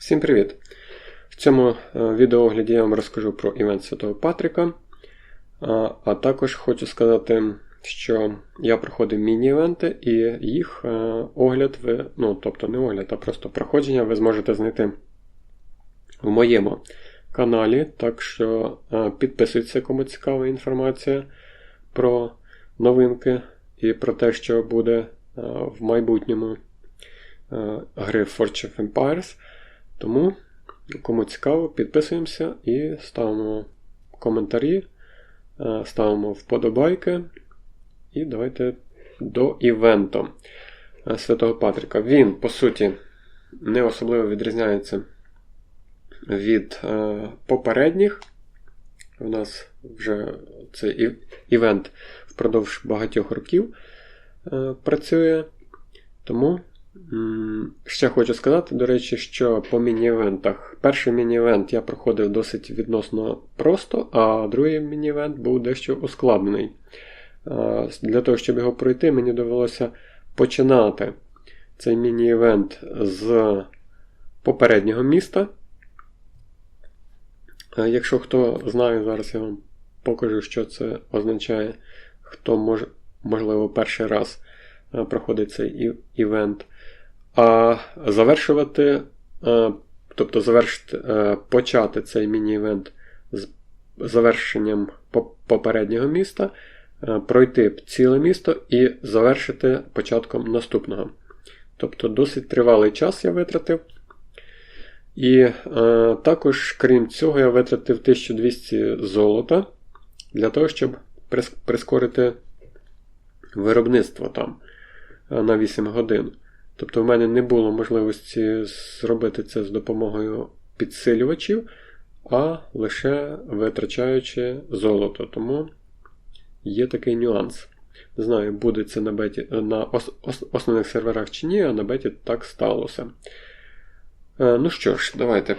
Всім привіт! В цьому е, відеоогляді я вам розкажу про івент Святого Патріка. А, а також хочу сказати, що я проходив міні-івенти і їх е, огляд, ви, ну, тобто не огляд, а просто проходження ви зможете знайти в моєму каналі. Так що е, підписуйтесь, кому цікава інформація про новинки і про те, що буде в майбутньому гри Forge of Empires. Тому, кому цікаво, підписуємося і ставимо коментарі, е, ставимо вподобайки. І давайте до івенту е, Святого Патрика. Він, по суті, не особливо відрізняється від е, попередніх. У нас вже цей івент впродовж багатьох років працює. Тому Ще хочу сказати, до речі, що по міні-івентах. Перший міні-івент я проходив досить відносно просто, а другий міні-івент був дещо ускладнений. Для того, щоб його пройти, мені довелося починати цей міні-івент з попереднього міста. Якщо хто знає, зараз я вам покажу, що це означає, хто мож, можливо перший раз проходить цей івент. А завершувати, е, тобто завершити, е, почати цей міні-івент з завершенням попереднього міста, е, пройти ціле місто і завершити початком наступного. Тобто досить тривалий час я витратив. І е, також, крім цього, я витратив 1200 золота для того, щоб прискорити виробництво там на 8 годин. Тобто в мене не було можливості зробити це з допомогою підсилювачів, а лише витрачаючи золото. Тому є такий нюанс. Не знаю, буде це на беті, на ос, ос, основних серверах чи ні, а на беті так сталося. Е, ну що ж, давайте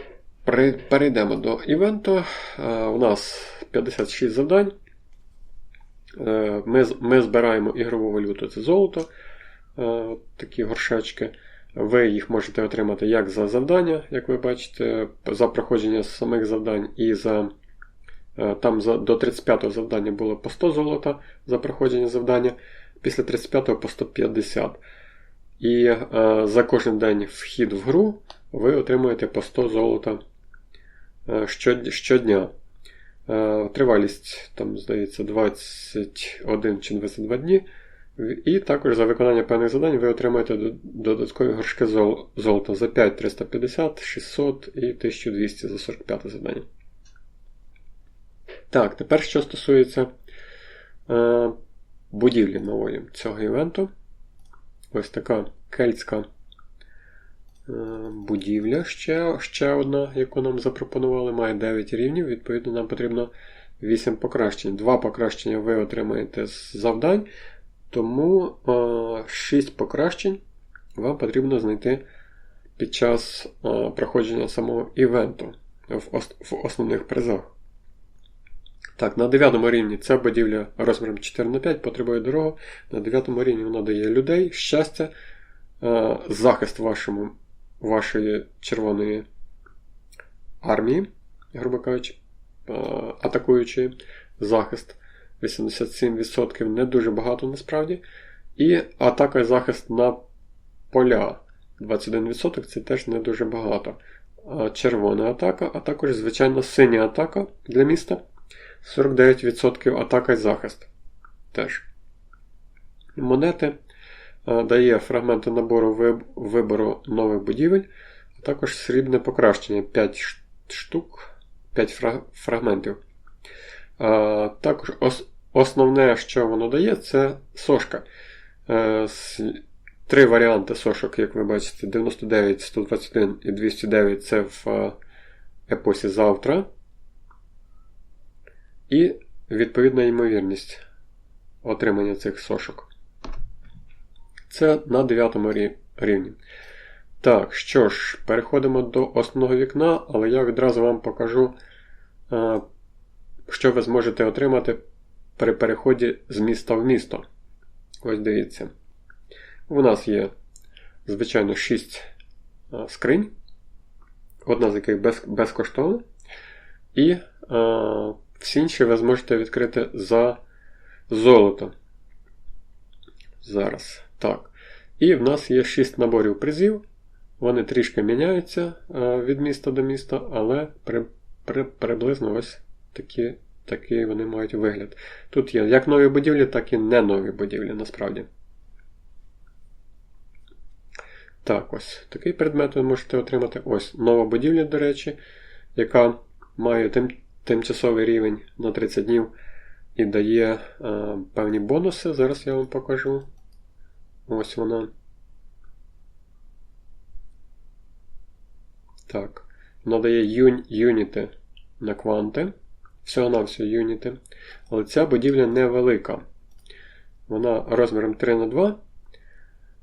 перейдемо до івенту. Е, у нас 56 завдань. Е, ми, Ми збираємо ігрову валюту, це золото. Е, такі горшечки. Ви їх можете отримати як за завдання, як ви бачите, за проходження самих завдань, і за е, там за, до 35-го завдання було по 100 золота за проходження завдання, після 35-го по 150. І е, за кожен день вхід в гру ви отримуєте по 100 золота е, щодня. Е, тривалість, там, здається, 21 чи 22 дні. І також за виконання певних завдань ви отримаєте додаткові горшки золота за 5 350, 600 і 1200 за 45 завдання. Так, тепер що стосується е, будівлі нової цього івенту. Ось така кельтська е, будівля. Ще ще одна, яку нам запропонували, має 9 рівнів. Відповідно, нам потрібно 8 покращень. Два покращення ви отримаєте з завдань. Тому 6 е, покращень вам потрібно знайти під час е, проходження самого івенту в основних призах. Так, на 9 рівні ця будівля розміром 4х5 потребує дорогу. На 9 рівні вона дає людей, щастя, е, захист вашому, вашої червоної армії, грубо кажучи, атакуючи захист. 87% не дуже багато насправді. І атака і захист на поля. 21% це теж не дуже багато. Червона атака, а також звичайно синя атака для міста. 49% атака і захист. Теж. Монети дає фрагменти набору вибору нових будівель, а також срібне покращення 5 штук, 5 фрагментів. Також Основне, що воно дає, це сошка. Е, три варіанти сошок, як ви бачите, 99, 121 і 209 це в е, епосі завтра. І відповідна ймовірність отримання цих сошок. Це на 9 рівні. Так, що ж, переходимо до основного вікна, але я відразу вам покажу, е, що ви зможете отримати при переході з міста в місто. Ось дивіться. У нас є, звичайно, 6 скринь. одна з яких без, безкоштовна. І а, всі інші ви зможете відкрити за золото. Зараз. Так. І в нас є 6 наборів призів. Вони трішки міняються від міста до міста, але при, при, приблизно ось такі, такий вони мають вигляд. Тут є як нові будівлі, так і не нові будівлі насправді. Так, ось такий предмет ви можете отримати. Ось нова будівля, до речі, яка має тим, тимчасовий рівень на 30 днів і дає е, певні бонуси. Зараз я вам покажу. Ось вона. Так. Вона дає юніти на кванти. Всього-навсього юніти. Але ця будівля невелика. Вона розміром 3 на 2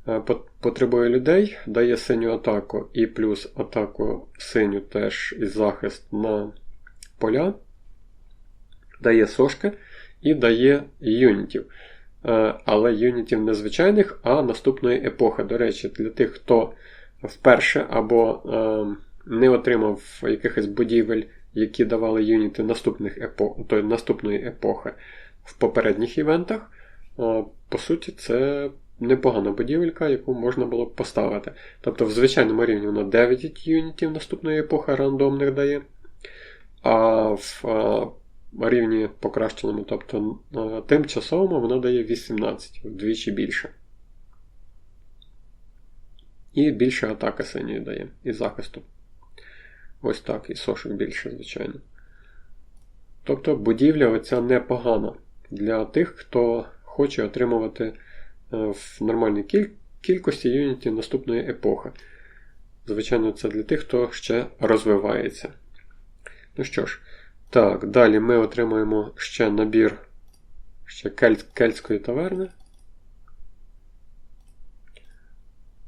е, Потребує людей, дає синю атаку і плюс атаку синю теж і захист на поля. Дає сошки і дає юнітів. Е, але юнітів не звичайних, а наступної епохи. До речі, для тих, хто вперше або е, не отримав якихось будівель, які давали юніти наступних епох, то наступної епохи в попередніх івентах. По суті, це непогана будівелька, яку можна було б поставити. Тобто, в звичайному рівні вона 9 юнітів наступної епохи рандомних дає. А в рівні покращеному, тобто тимчасовому, вона дає 18, вдвічі більше. І більше атаки синьої дає і захисту. Ось так, і сошок більше, звичайно. Тобто будівля оця непогана для тих, хто хоче отримувати е, в нормальній кіль... кількості юнітів наступної епохи. Звичайно, це для тих, хто ще розвивається. Ну що ж, так, далі ми отримаємо ще набір ще кель... кельтської таверни.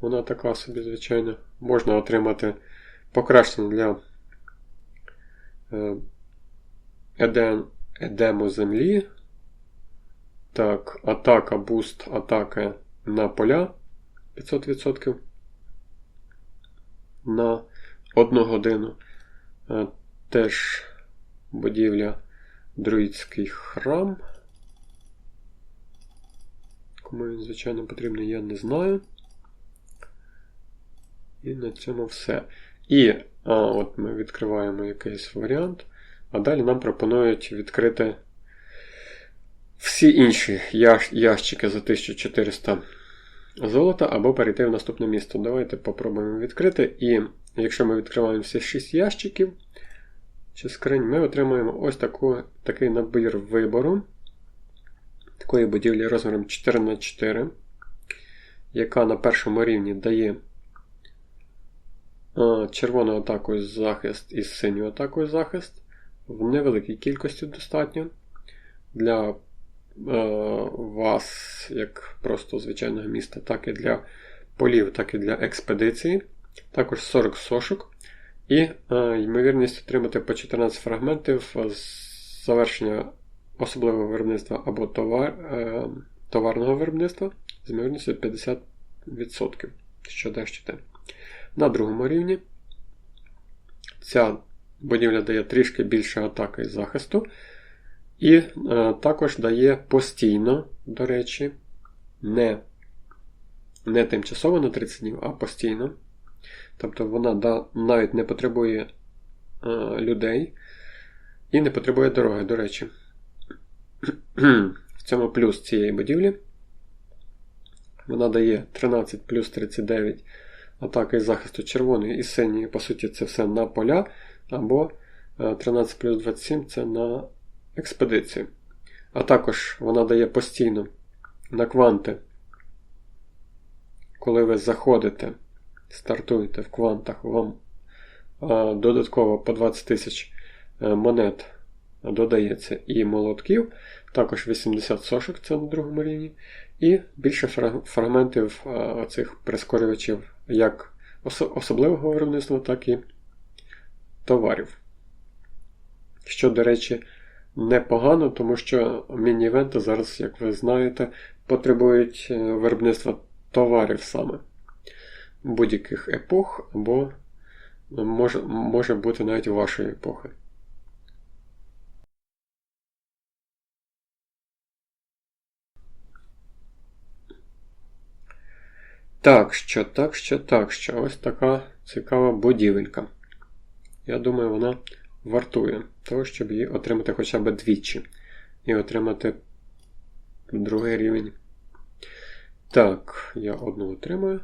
Вона така собі, звичайно, можна отримати покращення для е, едем, едему землі. Так, атака, буст, атака на поля 500% на 1 годину. Е, теж будівля друїдський храм. Кому він, звичайно, потрібний, я не знаю. І на цьому все. І а, от ми відкриваємо якийсь варіант. А далі нам пропонують відкрити всі інші ящики за 1400 золота або перейти в наступне місто. Давайте попробуємо відкрити. І якщо ми відкриваємо всі 6 ящиків чи скринь, ми отримаємо ось таку, такий набір вибору. Такої будівлі розміром 4х4, яка на першому рівні дає червоною атакою захист і синьою атакою захист. В невеликій кількості достатньо. Для е, вас, як просто звичайного міста, так і для полів, так і для експедиції. Також 40 сошок. І е, ймовірність отримати по 14 фрагментів з завершення особливого виробництва або товар, е, товарного виробництва з ймовірністю 50%, що дещо те. На другому рівні ця будівля дає трішки більше атаки і захисту. І е, також дає постійно, до речі, не не тимчасово на 30 днів, а постійно. Тобто вона да, навіть не потребує е, людей і не потребує дороги, до речі. В цьому плюс цієї будівлі. Вона дає 13 плюс 39 атаки і захисту червоної і синьої, по суті, це все на поля, або 13 е, плюс 27 це на експедицію. А також вона дає постійно на кванти, коли ви заходите, стартуєте в квантах, вам е, додатково по 20 тисяч е, монет додається і молотків, також 80 сошок, це на другому рівні, і більше фрагментів цих прискорювачів як особливого виробництва, так і товарів. Що, до речі, непогано, тому що міні-івенти зараз, як ви знаєте, потребують е, виробництва товарів саме будь-яких епох або може, може бути навіть вашої епохи. Так що, так що, так що, ось така цікава будівелька. Я думаю, вона вартує того, щоб її отримати хоча б двічі. І отримати другий рівень. Так, я одну отримаю.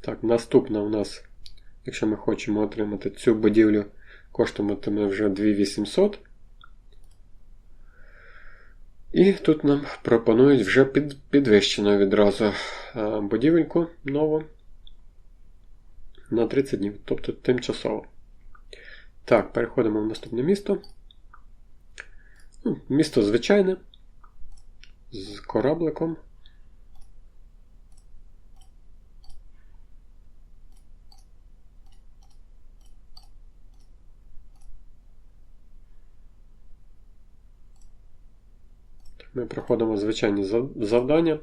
Так, наступна у нас, якщо ми хочемо отримати цю будівлю, коштуватиме вже 2800. І тут нам пропонують вже під, підвищену відразу будівельку нову на 30 днів, тобто тимчасово. Так, переходимо в наступне місто. Ну, Місто звичайне, з корабликом. Проходимо звичайні завдання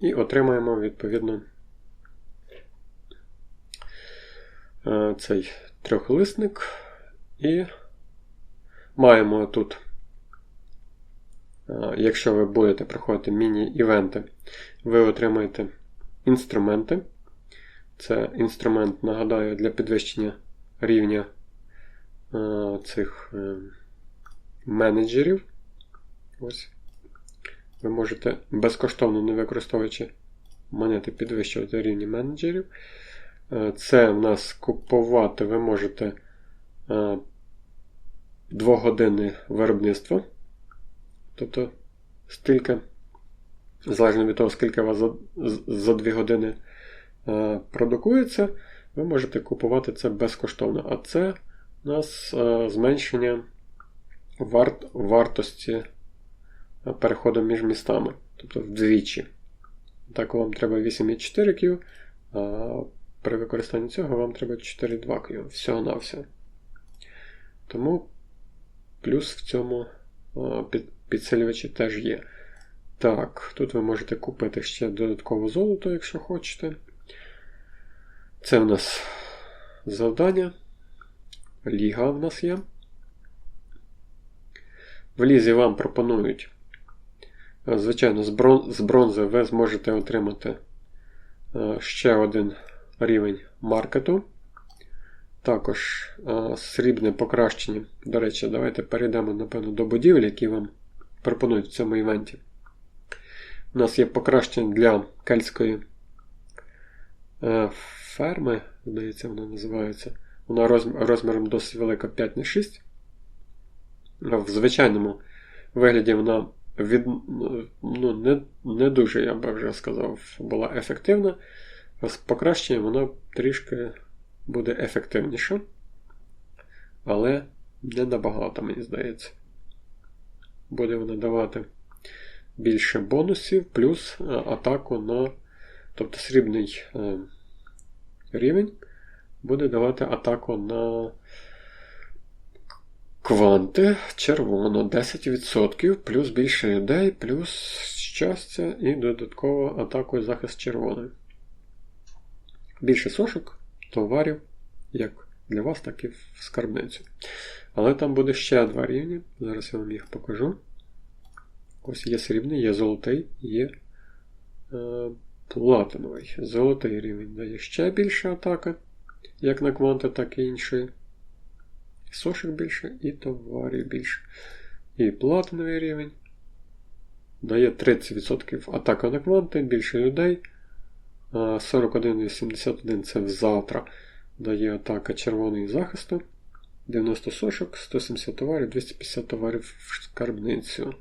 і отримаємо відповідно е, цей трьохлисник. І маємо тут, е, якщо ви будете проходити міні-івенти, ви отримаєте інструменти. Це інструмент, нагадаю, для підвищення рівня е, цих менеджерів. Ось. Ви можете безкоштовно, не використовуючи монети, підвищувати рівні менеджерів. Е, це в нас купувати ви можете е, двогодинне виробництво. Тобто, стільки, залежно від того, скільки у вас за, за 2 години е, продукується, ви можете купувати це безкоштовно. А це у нас зменшення варт, вартості переходом між містами, тобто вдвічі. Так, вам треба 8,4 Q, а при використанні цього вам треба 4,2 Q. Всього-навсього. Тому плюс в цьому підсилювачі теж є. Так, тут ви можете купити ще додаткове золото, якщо хочете. Це в нас завдання. Ліга в нас є. В лізі вам пропонують Звичайно, з бронзи ви зможете отримати е, ще один рівень маркету. Також е, срібне покращення. До речі, давайте перейдемо, напевно, до будівель, які вам пропонують в цьому івенті. У нас є покращення для кельтської е, ферми, здається, вона називається. Вона розміром досить велика 5 на 6. В звичайному вигляді вона від, ну, не не дуже, я би вже сказав, була ефективна. З покращенням вона трішки буде ефективніша. Але не набагато, мені здається. Буде вона давати більше бонусів, плюс е, атаку на. Тобто срібний е, рівень буде давати атаку на Кванти червоно 10%, плюс більше людей, плюс щастя і додатково атаку і захист червоної. Більше сошок, товарів, як для вас, так і в скарбницю. Але там буде ще два рівні. Зараз я вам їх покажу. Ось є срібний, є золотий, є е, платиновий. Золотий рівень дає ще більше атаки, як на кванти, так і іншої сошок більше і товарів більше. І платиновий рівень. Дає 30% атака на кванти, більше людей. 41,71 це взавтра дає атака червоної захисту. 90 сошок, 170 товарів, 250 товарів в скарбницю.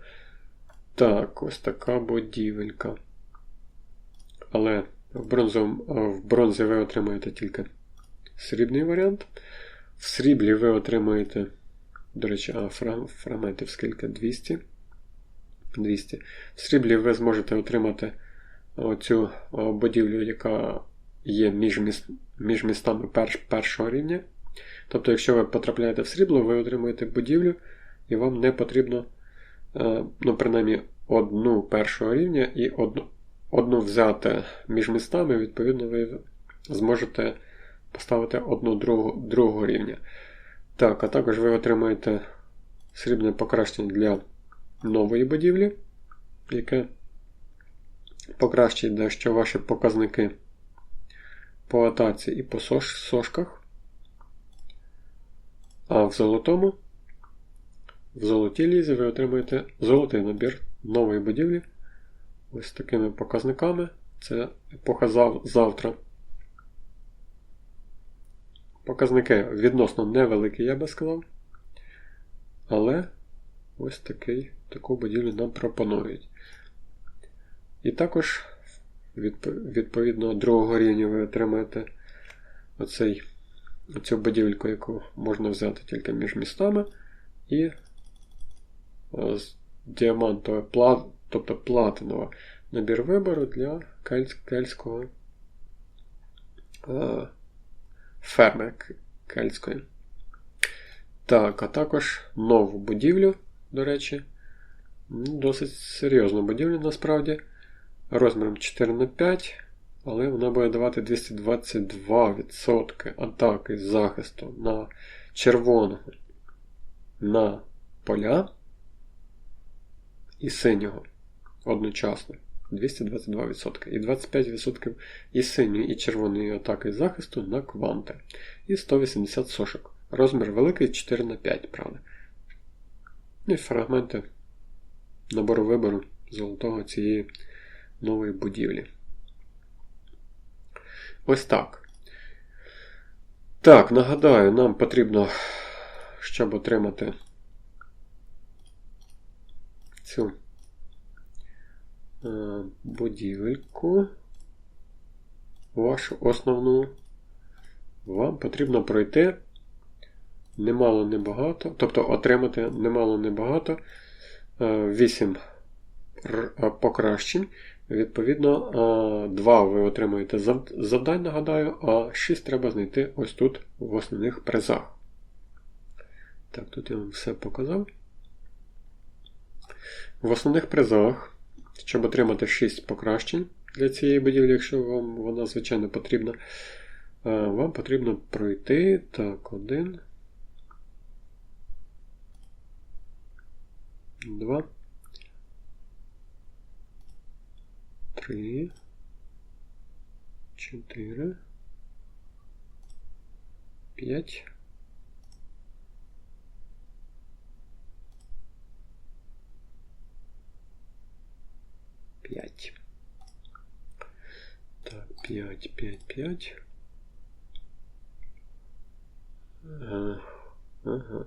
Так, ось така будівелька. Але в, бронзовому, в бронзі ви отримаєте тільки срібний варіант. В сріблі ви отримаєте, до речі, а фрагментів скільки? 200. 200. В сріблі ви зможете отримати оцю будівлю, яка є між міст, між містами перш, першого рівня. Тобто, якщо ви потрапляєте в срібло, ви отримуєте будівлю, і вам не потрібно, ну, принаймні, одну першого рівня і одну одну взяти між містами, відповідно, ви зможете поставити одну другу, другого рівня. Так, а також ви отримаєте срібне покращення для нової будівлі, яке покращить дещо ваші показники по атаці і по сош, сошках. А в золотому, в золотій лізі ви отримаєте золотий набір нової будівлі. Ось такими показниками. Це епоха завтра. Показники відносно невеликі, я би сказав. Але ось такий, таку будівлю нам пропонують. І також, відповідно, другого рівня ви отримаєте оцей, оцю будівельку, яку можна взяти тільки між містами. І з діамантове плат, тобто платинова набір вибору для кельтського е, ферми кельтської. Так, а також нову будівлю, до речі. Досить серйозна будівля насправді. Розміром 4 на 5 але вона буде давати 222% атаки захисту на червоного на поля і синього одночасно. 222%. І 25% і синьої, і червоної атаки захисту на кванти. І 180 сошок. Розмір великий 4 на 5, правда. І фрагменти набору вибору золотого цієї нової будівлі. Ось так. Так, нагадаю, нам потрібно, щоб отримати цю будівельку, вашу основну, вам потрібно пройти немало небагато, тобто отримати немало небагато 8 е, покращень. Відповідно, 2 ви отримуєте завдань, нагадаю, а 6 треба знайти ось тут в основних призах. Так, тут я вам все показав. В основних призах, щоб отримати 6 покращень для цієї будівлі, якщо вам вона, звичайно, потрібна, е, вам потрібно пройти так, 1, 2, 3, 4, 5, 5, 5, 5. Ага.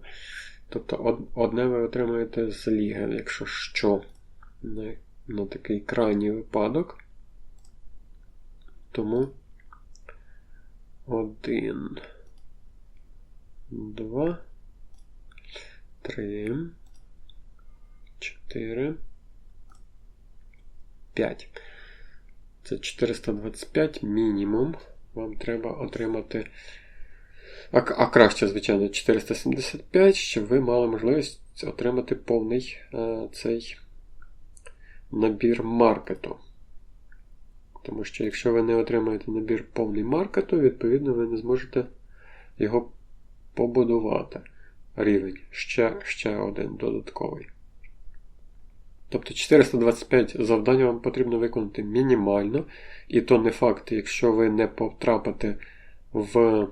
Тобто одне ви отримаєте з ліги, якщо що, на, на такий крайній випадок. Тому один. Два. Три. Чотири. П'ять. Це 425 мінімум. Вам треба отримати. А, а краще, звичайно, 475, щоб ви мали можливість отримати повний е, цей набір маркету. Тому що якщо ви не отримаєте набір повний маркету, відповідно, ви не зможете його побудувати. Рівень ще, ще один додатковий. Тобто 425 завдань вам потрібно виконати мінімально. І то не факт, якщо ви не потрапите в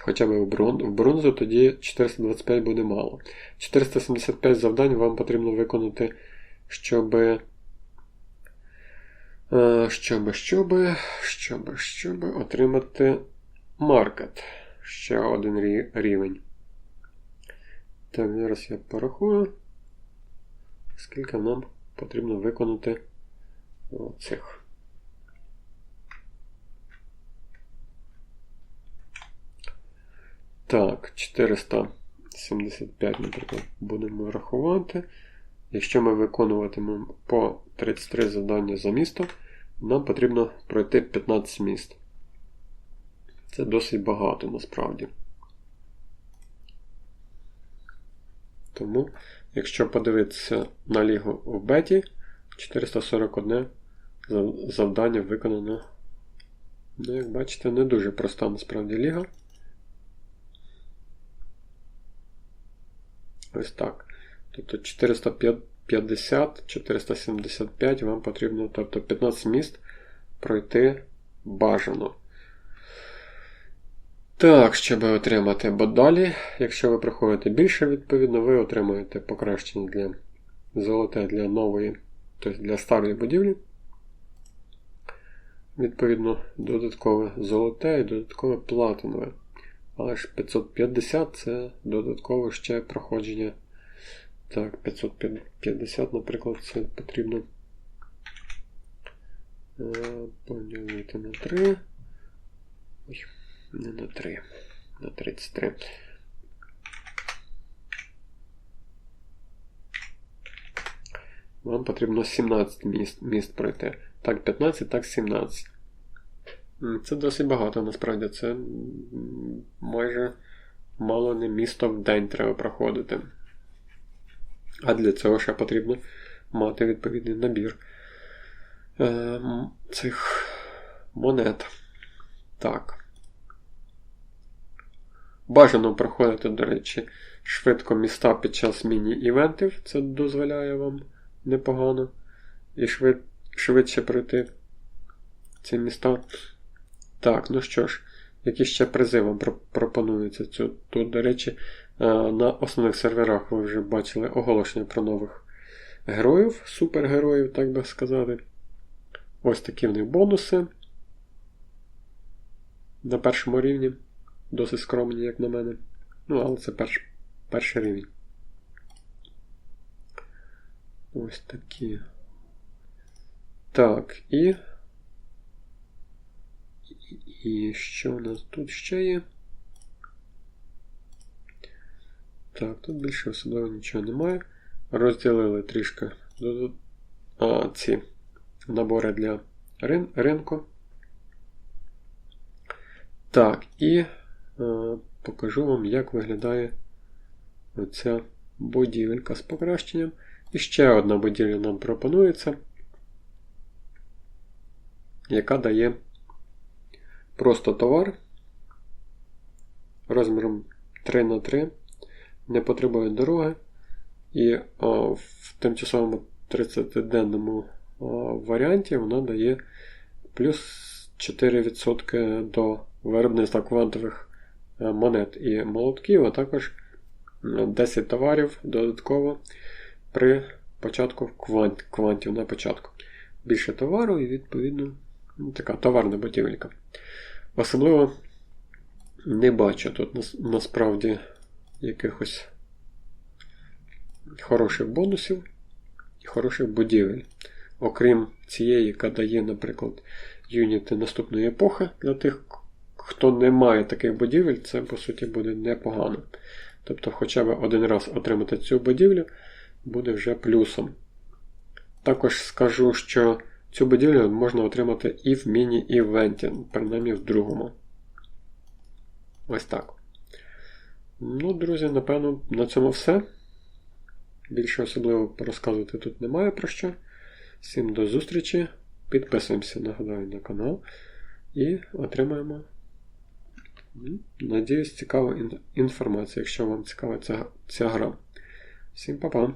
хоча б в бронзу, тоді 425 буде мало. 475 завдань вам потрібно виконати, щоб. Щоб, щоб, щоб, щоб отримати маркет. Ще один рівень. Так, зараз я порахую, скільки нам потрібно виконати цих. Так, 475, наприклад, будемо рахувати. Якщо ми виконуватимемо по 33 завдання за місто, нам потрібно пройти 15 міст. Це досить багато насправді. Тому, якщо подивитися на лігу в беті, 441 завдання виконано. Ну, як бачите, не дуже проста насправді ліга. Ось так. Тобто 450, 475 вам потрібно, тобто 15 міст пройти бажано. Так, щоб отримати бо далі, якщо ви проходите більше, відповідно, ви отримаєте покращення для золоте для нової, тобто для старої будівлі. Відповідно, додаткове золоте і додаткове платинове. Але ж 550 це додаткове ще проходження. Так, 550, наприклад, це потрібно е, поділити на 3. Ой, не на 3, на 33. Вам потрібно 17 міст, міст пройти. Так, 15, так 17. Це досить багато, насправді. Це майже мало не місто в день треба проходити. А для цього ще потрібно мати відповідний набір е, цих монет. Так. Бажано проходити, до речі, швидко міста під час міні-івентів. Це дозволяє вам непогано. І швид, швидше пройти ці міста. Так, ну що ж, які ще призи вам про- пропонуються? Тут, до речі, е, на основних серверах ви вже бачили оголошення про нових героїв, супергероїв, так би сказати. Ось такі в них бонуси. На першому рівні. Досить скромні, як на мене. Ну, але це перш, перший рівень. Ось такі. Так, і. І що у нас тут ще є? Так, тут більше особливо нічого немає. Розділили трішки а, ці набори для рин- ринку. Так, і покажу вам, як виглядає оця будівелька з покращенням. І ще одна будівля нам пропонується, яка дає просто товар розміром 3 на 3 не потребує дороги. І о, в тимчасовому 30-денному варіанті вона дає плюс 4% до виробництва квантових е, монет і молотків, а також 10 товарів додатково при початку квант, квантів на початку. Більше товару і, відповідно, ну, така товарна будівелька. Особливо не бачу тут нас- насправді якихось хороших бонусів і хороших будівель. Окрім цієї, яка дає, наприклад, юніти наступної епохи для тих, хто не має таких будівель, це по суті буде непогано. Тобто, хоча б один раз отримати цю будівлю буде вже плюсом. Також скажу, що цю будівлю можна отримати і в міні-івенті, принаймні в другому. Ось так. Ну, друзі, напевно, на цьому все. Більше особливо розказувати тут немає про що. Всім до зустрічі. Підписуємося, нагадаю, на канал і отримаємо, надіюсь, цікава ін- інформацію, якщо вам цікава ця, ця гра. Всім па-па!